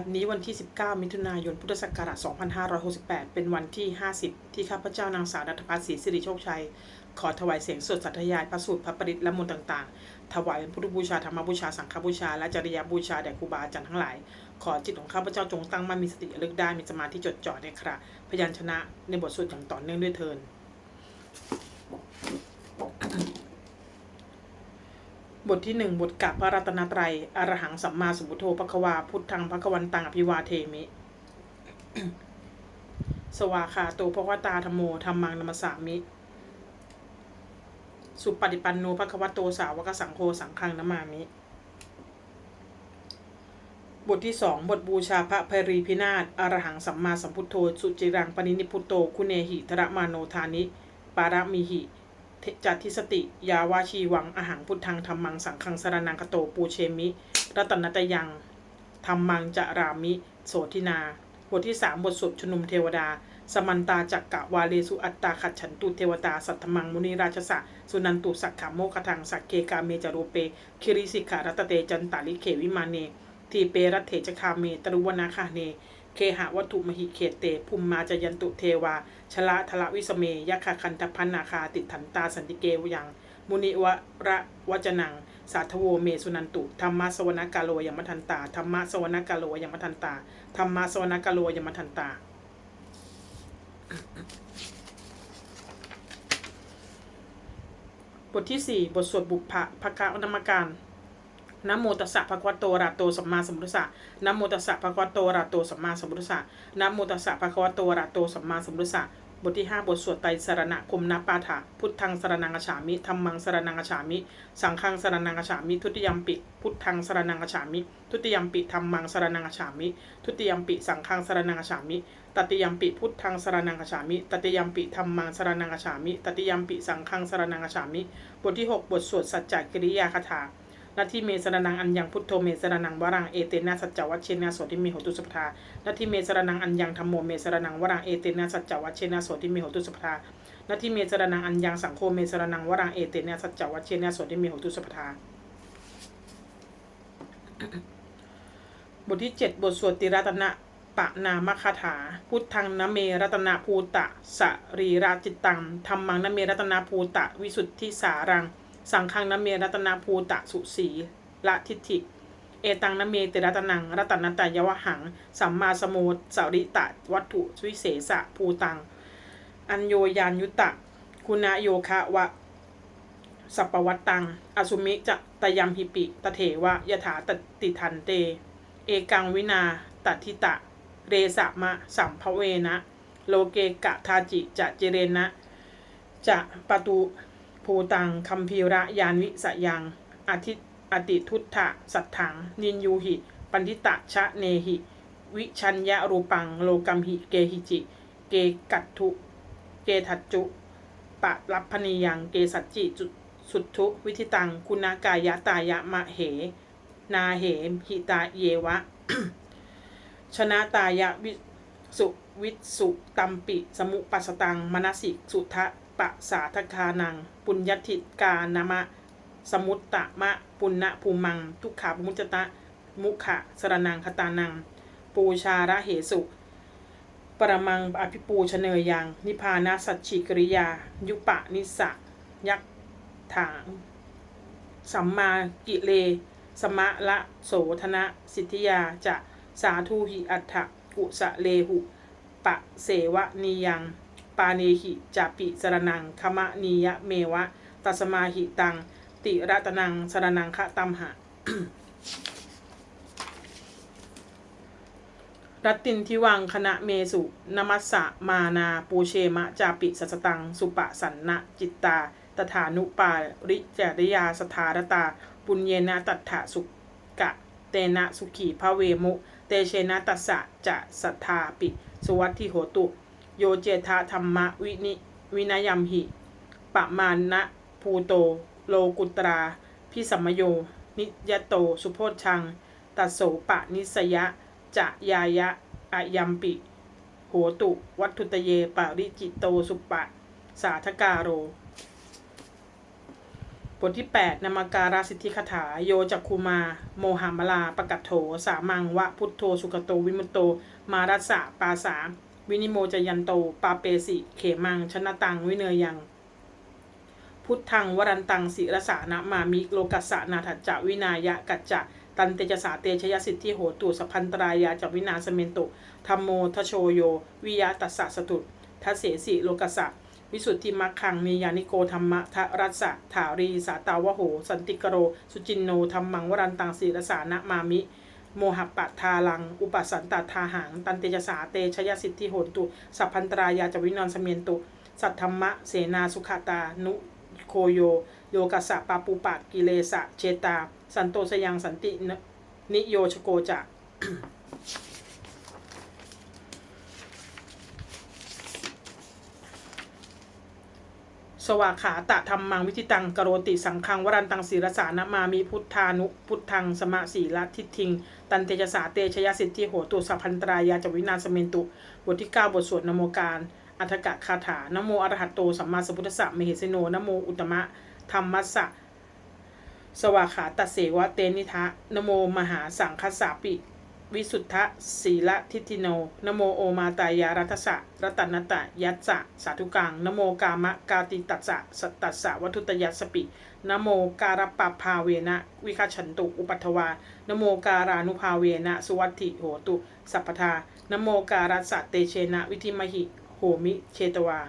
บัดนี้วันที่ 19 มิถุนายน พุทธศักราช 2568 เป็นวันที่ 50 ที่ข้าพเจ้านางสาวนัทพัฒน์ศรีสิริโชคชัย ขอถวายเสียงสดสัตยายพระสูตรพระปริตและมนต์ต่างๆ ถวายเป็นพุทธบูชาธรรมบูชาสังฆบูชา และจริยบูชาแด่ครูบาอาจารย์ทั้งหลาย ขอจิตของข้าพเจ้าจงตั้งมั่นมีสติระลึกได้มีสมาธิจดจ่อในคราพยัญชนะในบทสวดอย่างต่อเนื่องด้วยเทิน บทที่หนึ่งบทกับพระรัตนตรัยอรหังสัมมาสัมพุทโธภควา พุทธังภควันตังอภิวาเทมิ สวาคาโตภควตาธรมโมธรรมังนัมสสามิ สุปฏิปันโนภควโตสาวกสังโฆสังฆังนามามิ บทที่สองบทบูชาพระภรีพินาศอรหังสัมมาสัมพุทโธ สุจิรังปณินิพุโต คุเนหิทระมาโนทานิ ปาระมิหิ จัตทิสติ ยาวาชีวังอาหังพุทธังธรรมังสังฆังสรนังคโตปูเชมิ รัตนตยังธรรมังจะรามิ โสทินา บทที่สามบทสวดชนุมเทวดา สมันตาจักกะวาเลสุอัตตาขัดฉันตุเทวตา สัทธมังมุนีราชสะสุนันตุสักขะโมคทังสักเกกาเมจารูเป คิริสิกขารัตเตจันตาลิเขวิมาเน ทีเปรัตเถจคาเมตรุวนาคาเน เคหะวัตถุมหิเขตเตภูมิมาจยันตุเทวา ชละทละวิสเมยคาคันทพันนาคาติดถันตาสันติเกวยัง มุนิวระวจนัง สาธโวเมสุนันตุธรรมะสวนกาโลยมทันตาธรรมะสวนกาโลยมทันตาธรรมะสวนกาโลยมทันตาบทที่ 4 บทสวดบุพภะภกะนามการ นะโมตัสสะภะคะวะโตอะระหะโตสัมมาสัมพุทธัสสะนะโมตัสสะภะคะวะโตอะระหะโตสัมมาสัมพุทธัสสะนะโมตัสสะภะคะวะโตอะระหะโตสัมมาสัมพุทธัสสะบทที่ 5 บทสวดไตรสรณคมนปาฐะพุทธังสรนังกจฉามิธัมมังสรนังกจฉามิ สังฆังสรนังกจฉามิ ทุติยมปิ พุทธังสรนังกจฉามิ ทุติยมปิธัมมังสรนังกจฉามิ ทุติยมปิสังฆังสรนังกจฉามิ ตติยมปิพุทธังสรนังกจฉามิ ตติยมปิธัมมังสรนังกจฉามิ ตติยมปิสังฆังสรนังกจฉามิ บทที่ 6 บทสวดสัจจกิริยาคาถา นาทีเมสรนังอัญญังพุทโธเมสรนังวรังเอเตนะสัจจวัชเชนะโสติเมโหตุสุปทานาทีเมสรนังอัญญังธรรมโมเมสรนังวรังเอเตนะสัจจวัชเชนะโสติเมโหตุสุปทานาทีเมสรนังอัญญังสังโฆเมสรนังวรังเอเตนะสัจจวัชเชนะโสติเมโหตุสุปทาบทที่ 7 บทสวดติรัตนะปะนามคาถา พุทธังนเมรัตนาภูตะสรีราจิตตังธรรมังนเมรัตนาภูตะ วิสุทธิสารัง สังฆังนเมรัตนาภูตะสุสีละทิฏฐิ เอตังนเมเตรัตนังรัตนตายวหัง สัมมาสมุทสริตะวัตถุวิเศษะภูตัง อัญโยยานยุตะ คุณโยคะวะสัปวัตตัง อสุมิจะตยมหิปิ ตเถวะยถาตติทันเต เอกังวินาตัทิตะ เรสะมะสัมภเวนะ โลเกกะทาจิจะเจเรนะ จะปตุ ภูตังคัมพีระยานวิสยังอาทิอติทุตถะสัทถัง นินยูหิ ปันทิตะชะเนหิ วิชัญญารูปัง โลกัมหิ เกหิจิ เกกัตถุ เกทัจจุ ปะรัพพนียัง เกสัจจิจุสุทุวิธิตัง คุณากายะตายะมะเห นาเหมหิตาเยวะ ชนะตายะวิสุวิสุตัมปิ สมุปัสสตัง มนสิ สุทะ ปะสาทคานัง ปุญญทิกานามะ สมุตตะมะ ปุณณภูมัง ทุกขาปมุจตะ มุขะสรนังคตานัง ปูชาระเหสุ ปรมังอภิปูชเนยยัง นิพานาสัจฉิกริยา ยุปะนิสะ ยักถางสัมมากิเล สมะละโสธนะ สิทธิยาจะสาธุหิอัฏฐกุสะเลหุ ปะเสวะนียัง ปาเนหิจปิสรนังคมะนียะเมวะ ตัสมาหิตัง ติรัตนังสรนังคะตัมหะ รัตตินทิวังคณะเมสุนมัสสะมานาปูเชมะจาปิสัสตัง สุปะสันนะจิตตา ตถานุปาริจริยาสถารตา ปุญเยนะตัฏฐะสุกะ เตนะสุขีพระเวมุ เตเชนะตัสสะจะสัทธาปิ สวัตถิโหตุ โยเจทาธรรมะวินิวินยัมหิปะมานะภูโต โลกุตรา พิสัมโย นิยโต สุโพชชัง ตัสโสปะนิสยะ จะยายะอายัมปิโหตุ วัตถุตเยปาริจิตโตสุปะ สาธกาโร บทที่ 8นามาการาสิทธิคถา โยจักคุมา โมหามลาปะกัตโถ สามังวะพุทโธ สุกโต วิมุตโต มารัสสะปาสา วินิโมจยันโต ปาเปสิ เขมัง ชนะตัง วิเนยยัง พุทธัง วรันตังศิรสานะมามิ โลกัสสะนาถัจจวินายะกัจจะตันเตจสาเตชยสิทธิโหตุสพันตรายาจวินาสเมนตุธรรมโมทโชโย วิยะตัสสะสตุทัเสสิโลกัสสะวิสุทธิมัคคังมียานิโกธรรมะทะรัสสะถารีสาตาวะโห สันติกโร สุจินโนธรรมังวรันตังศีรสานะมามิ โมหปะทาลัง อุปสันตทาหัง ตันเตจสาเตชยสิทธิโหตุ สัพพันตรายาจวินนสเมนตุ สัทธรรมะ เสนาสุขตา นุโคโย โยกัสสะปาปูปะกิเลสะ เชตา สันโตสยังสันตินิโยชโกจะ สวากขาตะธรรมังวิธิตังกโรติสังคังวรันตังศีรสานะมามีพุทธานุพุทธังสมะสีละทิทิง ตันเตจสาเตชยสิทธิโหตุสัพพันตรายาจวินาสเมนตุ บทที่ 9 บทสวดนโมการอัฏฐกะคาถานโมอรหัตโตสัมมาสัมพุทธัสสะมเหสโนนโมอุตตมะธรรมัสสะสวากขาตเสวะเตนิทะนโมมหาสังคสาปิ วิสุทธะศีละทิติโน นโมโอมาตายารัตสะรัตนตะยัสสะสาธุกัง นโมกามะกาติตัสสะสตตัสสะวัตุตยัสสปิ นโมการปปภาเวนะ วิคาชันตุ อุปัทวา นโมการานุภาเวนะ สุวัตถิโหตุ สัพพทานโมการัสสะเตเชนะ วิธิมหิ โหมิ เชตวา